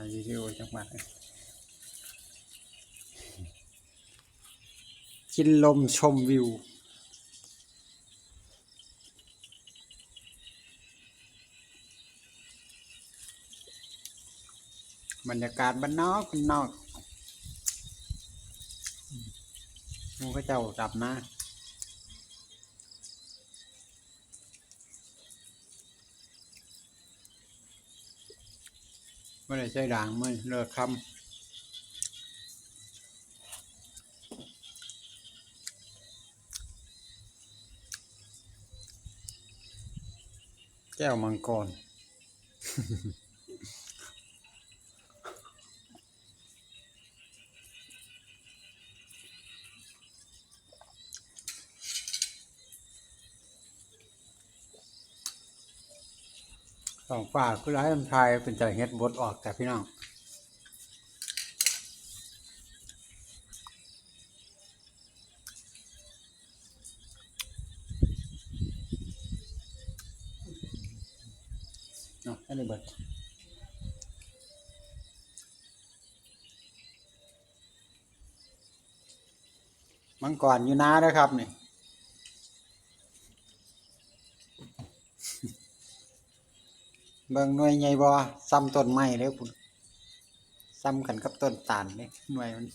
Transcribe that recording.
ายวิดีโอจังหวะกินลมชมวิว บรรยากาศบ้านนอกบ้านนอกมูก็เจ้ากลับมา ไม่ได้ใช้ด่างไม่เลิกคำแก้วมังกร สองฝ่าคือร้ายลำไทยเป็นใจเฮ็ดบดออกแต่พี่น้องเนาะอันนี้เบิดมังกรอยู่น้าเด้อครับนี่ เบิ่งหน่วยใหญ่บ่ซ้ำต้นไม้เด้อพุ่นซ้ำกันกับต้นตาลเด้หน่วยมัน